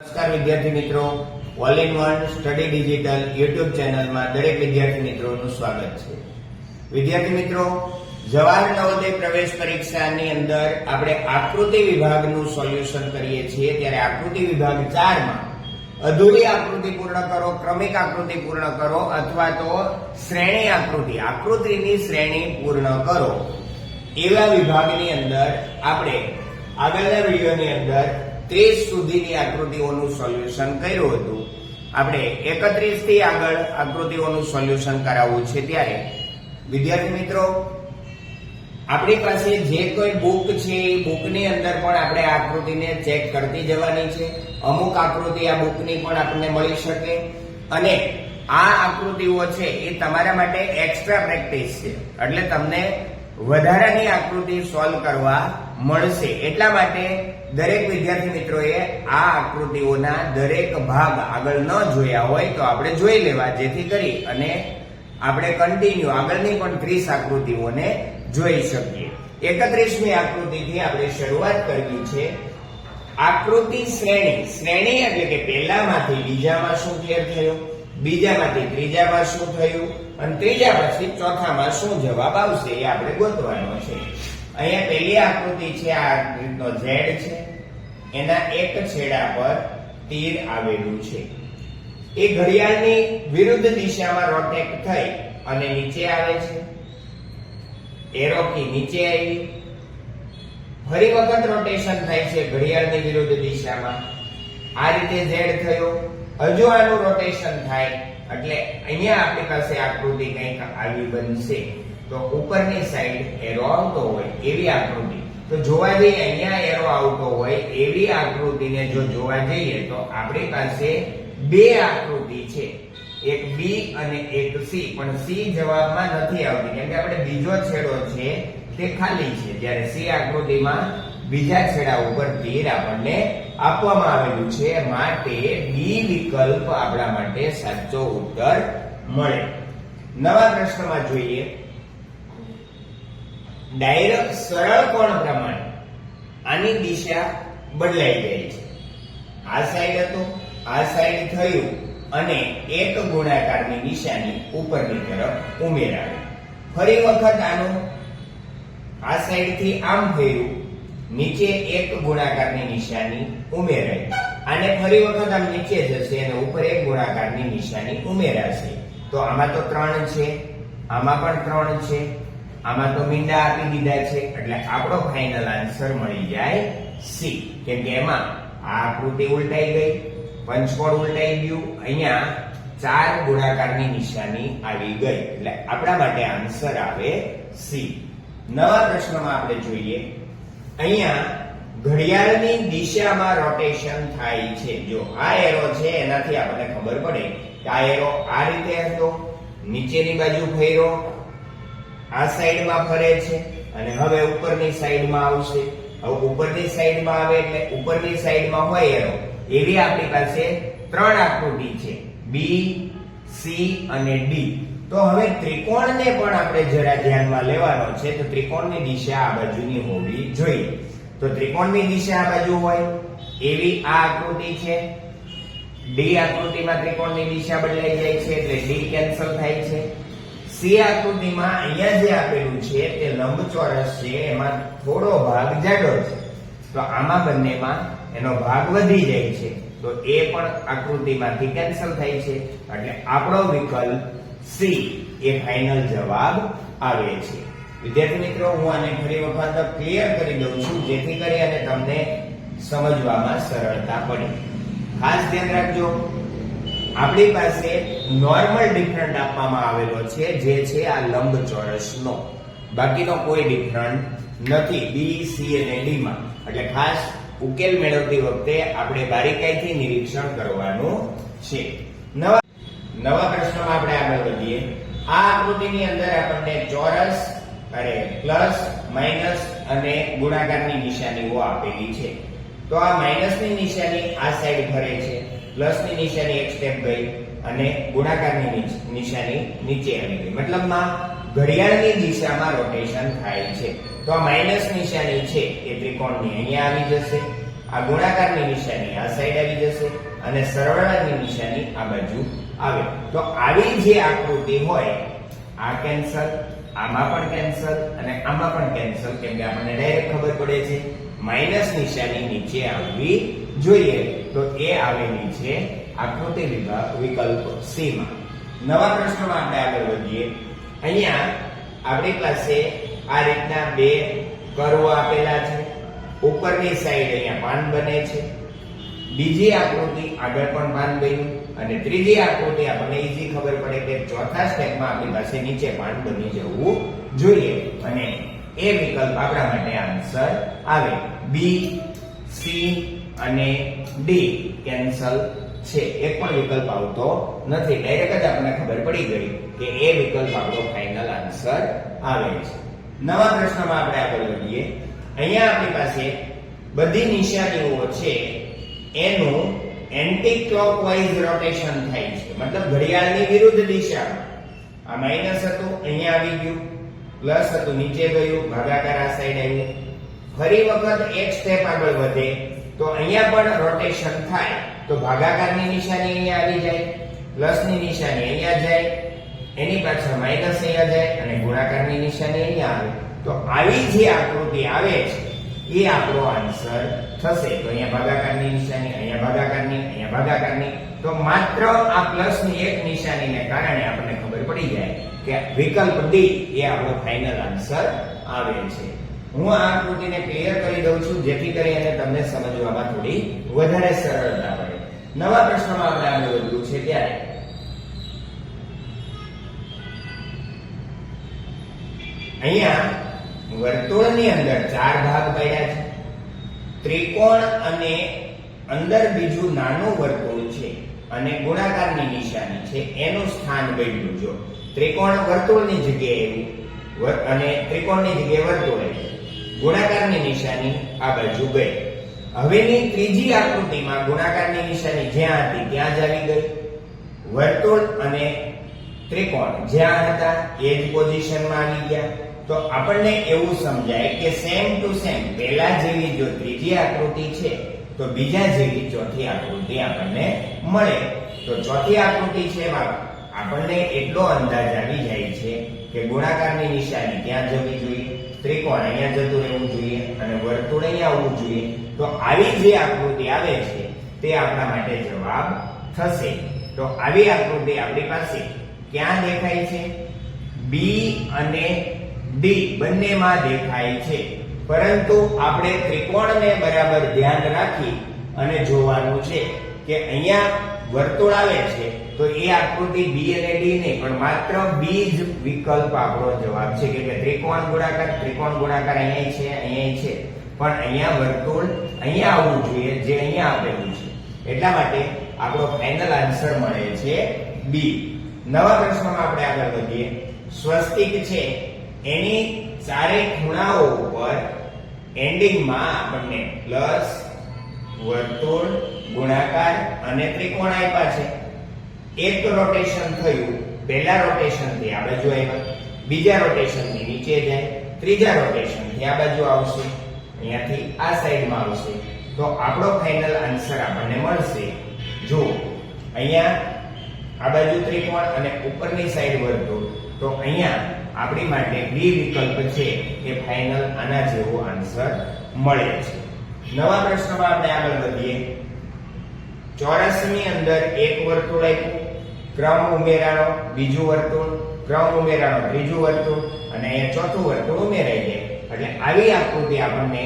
નમસ્કાર વિદ્યાર્થી મિત્રો. All in one study digital YouTube ચેનલમાં દરેક વિદ્યાર્થી મિત્રોનું સ્વાગત છે. વિદ્યાર્થી મિત્રો, જવાહર નવોદય પ્રવેશ પરીક્ષાની અંદર આપણે આકૃતિ વિભાગનું સોલ્યુશન કરીએ છીએ. ત્યારે આકૃતિ વિભાગ ચારમાં અધૂરી આકૃતિ પૂર્ણ કરો, ક્રમિક આકૃતિ પૂર્ણ કરો અથવા તો શ્રેણી આકૃતિ, આકૃતિની શ્રેણી પૂર્ણ કરો. એવા વિભાગની અંદર આપણે આગળના વિડીયોની અંદર ત્રીસ સુધીની આકૃતિઓનું સોલ્યુશન કર્યું હતું. આપણે એકત્રીસથી આગળ આકૃતિઓનું સોલ્યુશન કરાવવું છે ત્યારે. વિદ્યાર્થી મિત્રો, આપણી પાસે જે કોઈ બુક છે, એ બુકની અંદર પણ આપણે આકૃતિને ચેક કરતી જવાની છે. અમુક આકૃતિ આ બુકની પણ આપણને મળી શકે. અને આ આકૃતિઓ છે, એ તમારા માટે એક્સ્ટ્રા પ્રેક્ટિસ છે. એટલે તમને વધારાની આકૃતિ સોલ્વ કરવા મળશે. એટલા માટે દરેક વિદ્યાર્થી મિત્રોએ આ આકૃતિઓના દરેક ભાગ આગળ ન જોયા હોય તો આપણે જોઈ લેવા જેથી કરી અને આપણે કન્ટિન્યુ આગળની પણ ત્રીસ આકૃતિઓને જોઈ શકીએ. એકત્રીસમી આકૃતિથી આપણે શરૂઆત કરવી છે. આકૃતિ શ્રેણી. શ્રેણી એટલે કે પહેલામાંથી બીજામાં શું ક્લિયર થયું? બીજામાંથી ત્રીજામાં શું થયું? અને ત્રીજા પછી ચોથામાં શું જવાબ આવશે એ આપણે ગોતવાનો છે. અહીંયા પહેલી આકૃતિ છે, આ રીતનો ઝેડ છે. એના એક છેડા પર તીર આવેલું છે. એ ઘડિયાળની વિરુદ્ધ દિશામાં રોટેટ થઈ અને નીચે આવે છે. એરો કી નીચે આવી. ફરી વખત રોટેશન થાય છે ઘડિયાળની વિરુદ્ધ દિશામાં. આ રીતે ઝેડ થયો. હજુ આનું રોટેશન થાય. એટલે અહીંયા આપણી પાસે આકૃતિ કંઈક આવી બનશે. તો ઉપરની સાઈડ એરો આવતો હોય એવી આકૃતિ. તો જોવા જઈએ અહીંયા એરો આવતો હોય એવી આકૃતિને જો જોવા જઈએ તો આપણી પાસે બે આકૃતિ છે. એક બી અને એક સી પણ સી જવાબમાં નથી આવતી. કેમ કે આપણે બીજો છેડો છે તે ખાલી છે. જ્યારે સી આકૃતિમાં બીજા છેડા ઉપર તીર આપણને આપવામાં આવેલું છે. માટે બી વિકલ્પ આપણા માટે સાચો ઉત્તર મળે. નવા પ્રશ્નમાં જોઈએ. ડાયરેક્ટ સરળ કોણ પ્રમાણે આની દિશા બદલાઈ જાય છે. આ સાઈડ હતો, આ સાઈડ થયું અને એક ગુણાકારની નિશાની ઉપરની તરફ ઉમેરાવી ફરી વખત આનું, આ સાઈડથી આમ થયું, નીચે એક ગુણાકારની નિશાની ઉમેરાઈ. અને ફરી વખત આમ નીચે જશે અને ઉપર એક ગુણાકારની નિશાની ઉમેરાશે. તો આમાં તો ત્રણ છે, આમાં પણ ત્રણ છે આમાં તો મીંડા આપી દીધા છે. એટલે આપણો ફાઇનલ આન્સર મળી જાય સી કેમ કે એમાં આ આકૃતિ ઉલટાઈ ગઈ, પંચકોણ ઉલટાઈ ગયું, અહીંયા ચાર ગુણાકારની નિશાની આવી ગઈ. એટલે આપણા માટે આન્સર આવે સી નવા પ્રશ્નમાં આપણે જોઈએ. અહીંયા ઘડિયાળની દિશામાં રોટેશન થાય છે. જો આ એરો છે, એનાથી આપણને ખબર પડે કે આ એરો આ રીતે હતો, નીચેની બાજુ ફેર્યો આ સાઈડમાં ફરે છે અને હવે ઉપરની સાઈડમાં આવશે. હવે ઉપરની સાઈડમાં આવે એટલે ઉપરની સાઈડમાં હોય એરો. એવી આપણી પાસે ત્રણ આકૃતિ છે. બી, સી અને ડી. તો હવે ત્રિકોણને પણ આપણે જરા ધ્યાનમાં લેવાનો છે. તો ત્રિકોણની દિશા આ બાજુની હોવી જોઈએ. તો ત્રિકોણની દિશા આ બાજુ હોય. એવી આ આકૃતિ છે. ડી આકૃતિમાં ત્રિકોણની દિશા બદલાઈ જાય છે એટલે ડી કેન્સલ થાય છે. સી આકૃતિમાં અહીંયા જે આપેલું છે તે લંબચોરસ છે, એમાં થોડો ભાગ જાડો છે. તો આમાં બંનેમાં એનો ભાગ વધી જાય છે. તો એ પણ આકૃતિમાંથી કેન્સલ થાય છે. એટલે આપણો વિકલ્પ સી એ ફાઇનલ જવાબ આવે છે. વિદ્યાર્થી મિત્રો, હું આને ફરી વખત ક્લિયર કરી દઉં છું, જેથી કરી અને તમને સમજવામાં સરળતા પડે. ખાસ ધ્યાન રાખજો. આપણી પાસે નોર્મલ ડિફરન્ટ આપવામાં આવેલો છે, જે છે આ લંબ ચોરસનો બાકીનો કોઈ ડિફરન્ટ નથી. બી સી અને ડી માં. એટલે ખાસ ઉકેલ મેળવતી વખતે આપણે બારીકાઈથી નિરીક્ષણ કરવાનું છે. નવા નવા પ્રશ્નમાં આપણે આગળ વધીએ. આ આકૃતિની અંદર આપણને ચોરસ અરે પ્લસ, માઇનસ અને ગુણાકારની નિશાનીઓ આપેલી છે. તો આ માઇનસની નિશાની આ સાઈડ ફરે છે. પ્લસની નિશાની એક સ્ટેપ ગઈ અને ગુણાકારની નિશાની નીચે આવી ગઈ. મતલબમાં ઘડિયાળની દિશામાં રોટેશન થાય છે. તો આ માઇનસ નિશાની છે એ ત્રિકોણની અહીંયા આવી જશે. આ ગુણાકારની નિશાની આ સાઈડ આવી જશે અને સરવાળાની નિશાની આ બાજુ આવે. તો આવી જે આકૃતિ હોય, આ કેન્સલ આમાં પણ કેન્સલ અને આમાં પણ કેન્સલ કેમ કે આપણને ડાયરેક્ટ ખબર પડે છે. માઇનસ નિશાની નીચે આવવી જોઈએ તો એ આવેલી છે આકૃતિ વિભાગ વિકલ્પ સી માં નવા પ્રશ્નમાં આપણે આગળ વધીએ. અહીંયા આપણી પાસે આ રીતના બે કરવો આપેલા છે. ઉપરની સાઈડ અહીંયા પાન બને છે. બીજી આકૃતિ આગળ પણ પાન બન્યું અને ત્રીજી આકૃતિ આપણને ઈઝી ખબર પડે કે ચોથા સ્ટેપમાં આપણી પાસે નીચે પાન બની જવું જોઈએ. અને એ વિકલ્પ આપણા માટે આન્સર આવે. બી, સી અને ડી કેન્સલ છે. એક પણ વિકલ્પ આવતો નથી. ડાયરેક્ટ જ આપણને ખબર પડી ગઈ કે એ વિકલ્પ આપણો ફાઇનલ આન્સર આવે છે. નવા પ્રશ્નમાં આપણે આગળ વધીએ. અહીંયા આપણી પાસે બધી નિશાનીઓ છે. એનું એન્ટી ક્લોકવાઇઝ રોટેશન થાય છે. મતલબ ઘડિયાળની વિરુદ્ધ દિશામાં આ માઇનસ હતું, અહીંયા આવી ગયું. પ્લસ હતું, નીચે ગયું. ભાગાકાર આ સાઈડ આવ્યું. ફરી વખત એક સ્ટેપ આગળ વધે. તો અહીંયા પણ રોટેશન થાય. તો ભાગાકારની નિશાની અહીંયા આવી જાય, પ્લસની નિશાની અહીંયા જાય, એની પાછળ માઇનસ અહીંયા જાય અને ગુણાકારની નિશાની અહીંયા આવે. તો આવી જે આકૃતિ આવે છે, એ આપણો આન્સર થશે. તો અહીંયા ભાગાકારની નિશાની, અહીંયા ભાગાકારની અહીંયા ભાગાકારની. તો માત્ર આ પ્લસની એક નિશાનીને કારણે આપણને ખબર પડી જાય કે વિકલ્પ ડી એ આપણો ફાઇનલ આન્સર આવે છે. હું આ આકૃતિને ક્લિયર કરી દઉં છું, જેથી કરીને તમને સમજવામાં થોડી વધારે સરળતા પડે નવા પ્રશ્નમાં આપણે આગળ વધવું છે ત્યારે. અહીંયા વર્તુળની અંદર ચાર ભાગ પડ્યા છે. ત્રિકોણ અને અંદર બીજું નાનું વર્તુળ છે અને ગુણાકારની નિશાની છે. એનું સ્થાન બદલ્યું જો. ત્રિકોણ વર્તુળની જગ્યાએ અને ત્રિકોણની જગ્યાએ વર્તુળ. ગુણાકારની નિશાની આ બાજુ ગઈ. હવેની ત્રીજી આકૃતિમાં ગુણાકારની નિશાની જ્યાં હતી, ત્યાં જ આવી ગઈ. વર્તુળ અને ત્રિકોણ જ્યાં હતા, એ જ પોઝિશનમાં આવી ગયા. તો આપણને એવું સમજાય કે સેમ ટુ સેમ પહેલા જેવી જો ત્રીજી આકૃતિ છે, તો બીજા જેવી ચોથી આકૃતિ આપણને મળે. તો ચોથી આકૃતિ છે એમાં આપણને એટલો અંદાજ આવી જાય છે કે ગુણાકારની નિશાની ત્યાં જવી જોઈએ. ત્રિકોણ અહીંયા જતું રહેવું જોઈએ અને વર્તુળ અહીંયા આવવું જોઈએ. તો આવી જે આકૃતિ આવે છે, તે આપણા માટે જવાબ થશે. તો આવી આકૃતિ આપણી પાસે ક્યાં દેખાય છે? બી અને ડી બંનેમાં દેખાય છે. પરંતુ આપણે ત્રિકોણને બરાબર ધ્યાન રાખી અને જોવાનું છે કે અહીંયા વર્તુળ આવે છે, તો એ આકૃતિ બી અને ડી નહીં, પણ માત્ર બી જ વિકલ્પ આપણો જવાબ છે. કે ત્રિકોણ ગુણાકાર ત્રિકોણ ગુણાકાર અહીંયા છે અહીંયા છે. પણ અહીંયા વર્તુળ અહીંયા આવવું જોઈએ, જે અહીંયા આપેલું છે. એટલા માટે આપણો ફાઇનલ આન્સર મળે છે બી નવા પ્રશ્નમાં આપણે આગળ વધીએ. સ્વસ્તિક છે, એની ચારે ખૂણાઓ ઉપર એન્ડિંગમાં આપણને પ્લસ વર્તુળ ગુણાકાર અને ત્રિકોણ આપ્યા છે. એક રોટેશન થયું, પહેલા રોટેશનથી આ બાજુ આવ્યા બીજા રોટેશનથી નીચે જાય, ત્રીજા રોટેશનથી આ બાજુ આવશે, અહીંયાથી આ સાઈડમાં આવશે. તો આપણો ફાઇનલ આન્સર આપણને મળશે. જો અહીંયા આ બાજુ ત્રિકોણ અને ઉપરની સાઈડ વર્તુળ તો અહીંયા આપણી માટે બી વિકલ્પ છે એ ફાઇનલ આના જેવો આન્સર મળે છે. નવા પ્રશ્નમાં આપણે આગળ વધીએ. ચોરસની અંદર એક વર્તુળ આપ્યું. ક્રમ ઉમેરાનો બીજું વર્તુળ, ક્રમ ઉમેરાનો ત્રીજું વર્તુળ, અને અહીંયા ચોથું વર્તુળ ઉમેરાઈ જાય એટલે આવી આકૃતિ આપણને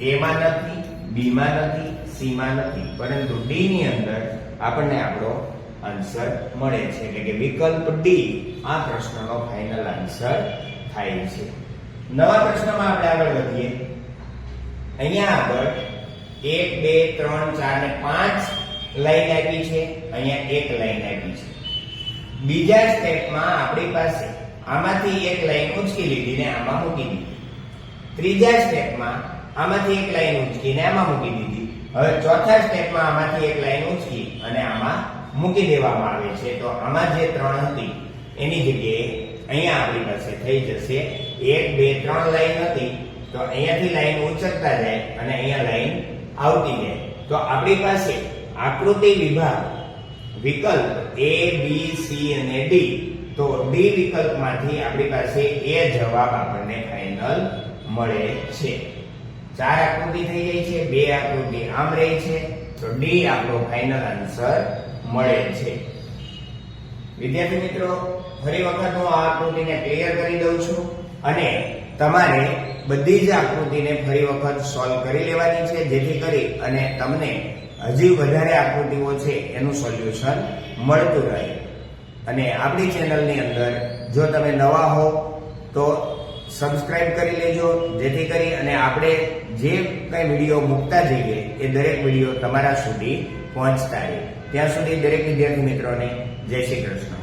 એમાં નથી બીમાં નથી સીમાં નથી, પરંતુ ડીની અંદર આપણને આપણો આન્સર મળે છે. એટલે કે વિકલ્પ ડી આ પ્રશ્નનો ફાઇનલ આન્સર થાય છે. નવા પ્રશ્નમાં આપણે આગળ વધીએ. અહીંયા આગળ એક, બે, ત્રણ, ચાર, ને પાંચ લાઈન આપી છે, અહીંયા એક લાઈન આપી છે. બીજા સ્ટેપમાં આપણી પાસે આમાંથી એક લાઈન ઉંચકી લીધી ને આમાં મૂકી દીધી. ત્રીજા સ્ટેપમાં આમાંથી એક લાઈન ઉંચકીને આમાં મૂકી દીધી. હવે ચોથા સ્ટેપમાં આમાંથી એક લાઈન ઉંચકી અને આમાં મૂકી દેવામાં આવે છે. તો આમાં જે ત્રણ હતી, એની જગ્યાએ અહીંયા આપણી પાસે થઈ જશે એક, બે, ત્રણ લાઈન હતી. તો અહીંયાથી લાઈન ઉંચકતા જાય અને અહીંયા લાઈન આવતી જાય. તો આપણી પાસે આકૃતિ વિભાગ, વિકલ્પ એ બી સી અને ડી તો ડી વિકલ્પમાંથી આપણી પાસે એ જવાબ આપણને ફાઇનલ મળે છે. ચાર આકૃતિ થઈ જાય છે, બે આકૃતિ આમ રહી છે, તો ડી આપણો ફાઇનલ આન્સર મળે છે. વિદ્યાર્થી મિત્રો, ફરી વખત હું આ આકૃતિને ક્લિયર કરી દઉં છું અને તમારે બધી જ આકૃતિને ફરી વખત સોલ્વ કરી લેવાની છે, જેથી કરી અને તમને હજી વધારે આકૃતિઓ છે, એનું સોલ્યુશન મળતું રહે. અને આપણી ચેનલની અંદર જો તમે નવા હો, તો સબસ્ક્રાઇબ કરી લેજો, જેથી કરી અને આપણે જે કંઈ વીડિયો મૂકતા જઈએ, એ દરેક વીડિયો તમારા સુધી પહોંચતા રહે. ત્યાં સુધી દરેક વિદ્યાર્થી મિત્રોને જય શ્રી કૃષ્ણ.